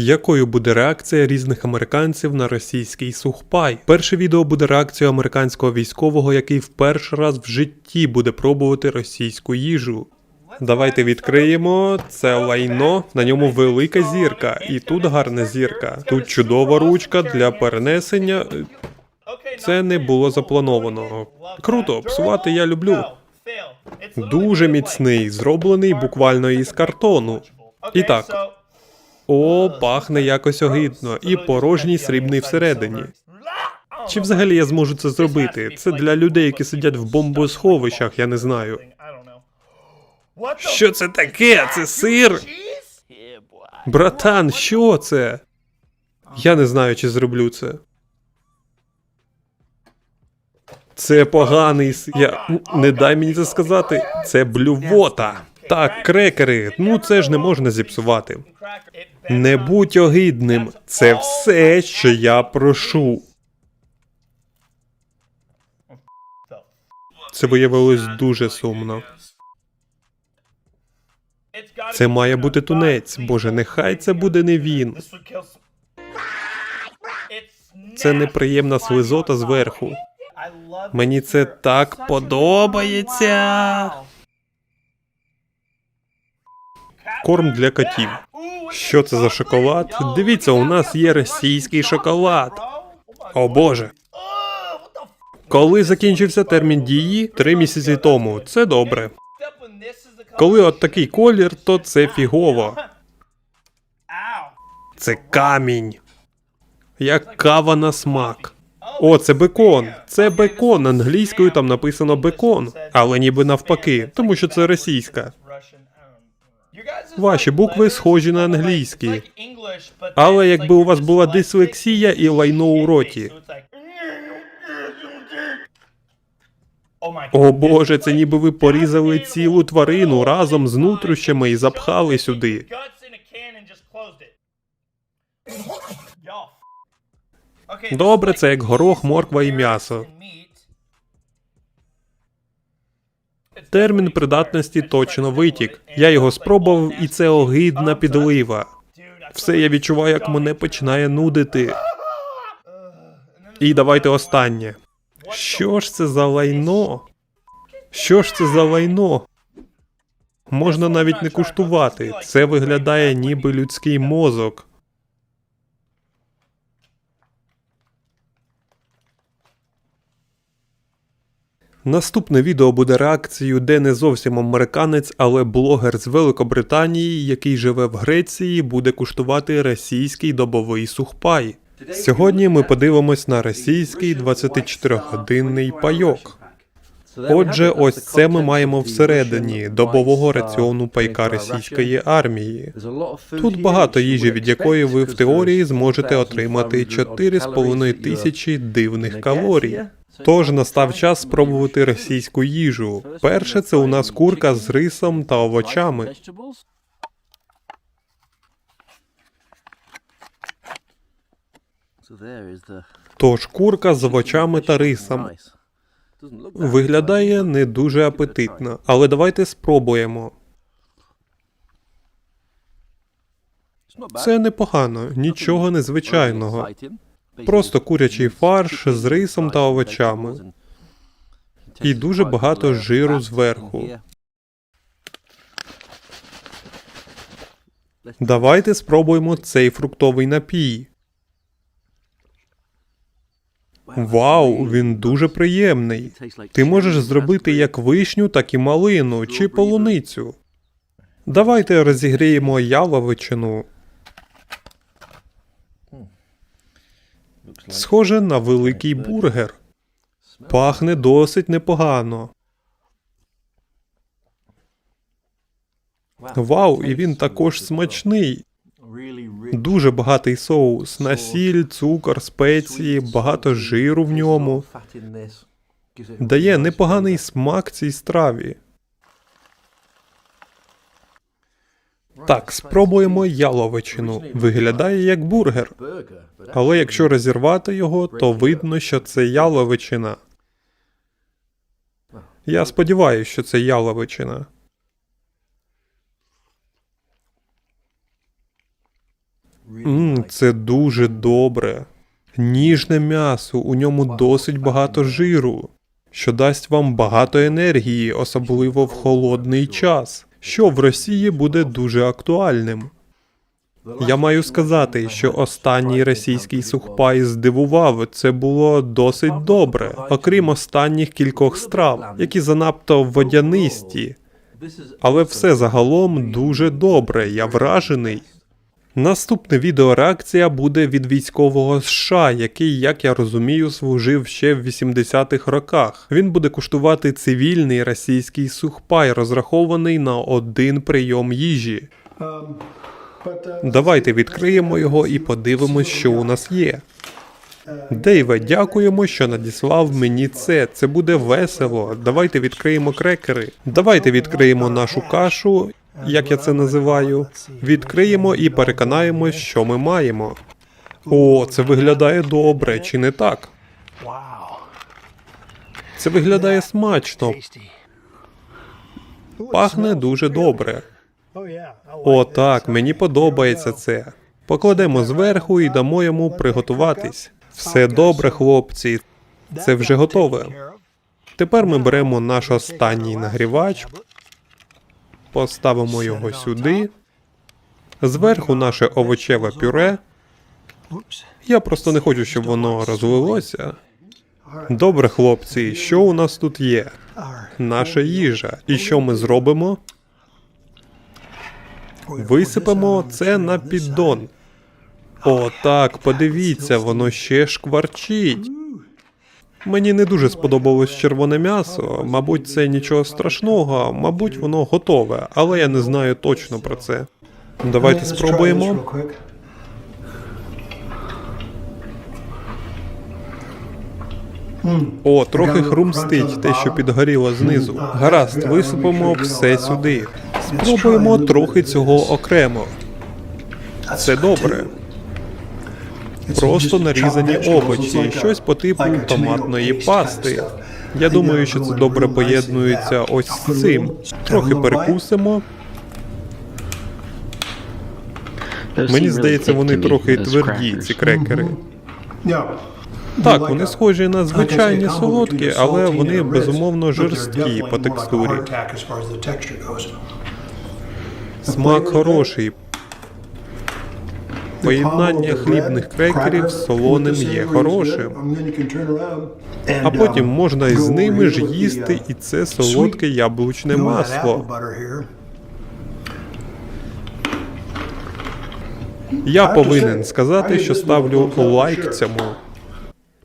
Якою буде реакція різних американців на російський сухпай? Перше відео буде реакцією американського військового, який в перший раз в житті буде пробувати російську їжу. Давайте відкриємо це лайно. На ньому велика зірка, і тут гарна зірка. Тут чудова ручка для перенесення. Це не було заплановано. Круто, псувати я люблю. Дуже міцний, зроблений буквально із картону. І так. О, пахне якось огидно, і порожній срібний всередині. Чи взагалі я зможу це зробити? Це для людей, які сидять в бомбосховищах, я не знаю. Що це таке? Це сир? Братан, що це? Я не знаю, чи зроблю це. Це поганий с... Я... Не дай мені це сказати. Це блювота. Так, крекери, ну це ж не можна зіпсувати. Не будь огидним. Це все, що я прошу. Це виявилось дуже сумно. Це має бути тунець. Боже, нехай це буде не він. Це неприємна слизота зверху. Мені це так подобається. Корм для котів. Що це за шоколад? Дивіться, у нас є російський шоколад. О боже. Коли закінчився термін дії? Три місяці тому. Це добре. Коли от такий колір, то це фігово. Це камінь. Як кава на смак. О, це бекон. Це бекон. Англійською там написано бекон, але ніби навпаки, тому що це російська. Ваші букви схожі на англійські. Але якби у вас була дислексія і лайно у роті. О боже, це ніби ви порізали цілу тварину разом з нутрощами і запхали сюди. Добре, це як горох, морква і м'ясо. Термін придатності точно витік. Я його спробував, і це огидна підлива. Все я відчуваю, як мене починає нудити. І давайте останнє. Що ж це за лайно? Що ж це за лайно? Можна навіть не куштувати. Це виглядає ніби людський мозок. Наступне відео буде реакцією, де не зовсім американець, але блогер з Великобританії, який живе в Греції, буде куштувати російський добовий сухпай. Сьогодні ми подивимось на російський 24-годинний пайок. Отже, ось це ми маємо всередині добового раціону пайка російської армії. Тут багато їжі, від якої ви в теорії зможете отримати 4,5 тисячі дивних калорій. Тож настав час спробувати російську їжу. Перше, це у нас курка з рисом та овочами. Тож курка з овочами та рисом. Виглядає не дуже апетитно, але давайте спробуємо. Це непогано, нічого незвичайного. Просто курячий фарш з рисом та овочами. І дуже багато жиру зверху. Давайте спробуємо цей фруктовий напій. Вау, він дуже приємний. Ти можеш зробити як вишню, так і малину чи полуницю. Давайте розігріємо яловичину. Схоже на великий бургер. Пахне досить непогано. Вау, і він також смачний. Дуже багатий соус, насіль, цукор, спеції, багато жиру в ньому. Дає непоганий смак цій страві. Так, спробуємо яловичину. Виглядає як бургер. Але якщо розірвати його, то видно, що це яловичина. Я сподіваюся, що це яловичина. Мм, це дуже добре. Ніжне м'ясо, у ньому досить багато жиру, що дасть вам багато енергії, особливо в холодний час, що в Росії буде дуже актуальним. Я маю сказати, що останній російський сухпай здивував. Це було досить добре, окрім останніх кількох страв, які занадто водянисті. Але все загалом дуже добре. Я вражений. Наступне відеореакція буде від військового США, який, як я розумію, служив ще в 80-х роках. Він буде куштувати цивільний російський сухпай, розрахований на один прийом їжі. Давайте відкриємо його і подивимось, що у нас є. Дейве, дякуємо, що надіслав мені це. Це буде весело. Давайте відкриємо крекери. Давайте відкриємо нашу кашу, як я це називаю. Відкриємо і переконаємось, що ми маємо. О, це виглядає добре, чи не так? Це виглядає смачно, пахне дуже добре. О, так, мені подобається це. Покладемо зверху і дамо йому приготуватись. Все добре, хлопці. Це вже готове. Тепер ми беремо наш останній нагрівач, поставимо його сюди. Зверху наше овочеве пюре. Я просто не хочу, щоб воно розлилося. Добре, хлопці, що у нас тут є? Наша їжа. І що ми зробимо? Висипемо це на піддон. О, так, подивіться, воно ще шкварчить. Мені не дуже сподобалось червоне м'ясо. Мабуть, це нічого страшного, мабуть, воно готове, але я не знаю точно про це. Давайте спробуємо. О, трохи хрумстить те, що підгоріло знизу. Гаразд, висипемо все сюди. Спробуємо трохи цього окремо. Це добре. Просто нарізані овочі, щось по типу томатної пасти. Я думаю, що це добре поєднується ось з цим. Трохи перекусимо. Мені здається, вони трохи тверді, ці крекери. Так, вони схожі на звичайні солодкі, але вони безумовно жорсткі по текстурі. Смак хороший. Поєднання хлібних крекерів з солоним є хорошим. А потім можна із ними ж їсти і це солодке яблучне масло. Я повинен сказати, що ставлю лайк цьому.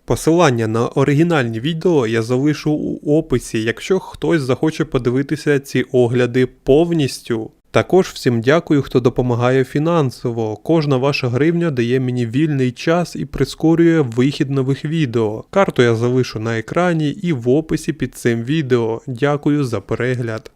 Посилання на оригінальні відео я залишу у описі, якщо хтось захоче подивитися ці огляди повністю. Також всім дякую, хто допомагає фінансово. Кожна ваша гривня дає мені вільний час і прискорює вихід нових відео. Карту я залишу на екрані і в описі під цим відео. Дякую за перегляд.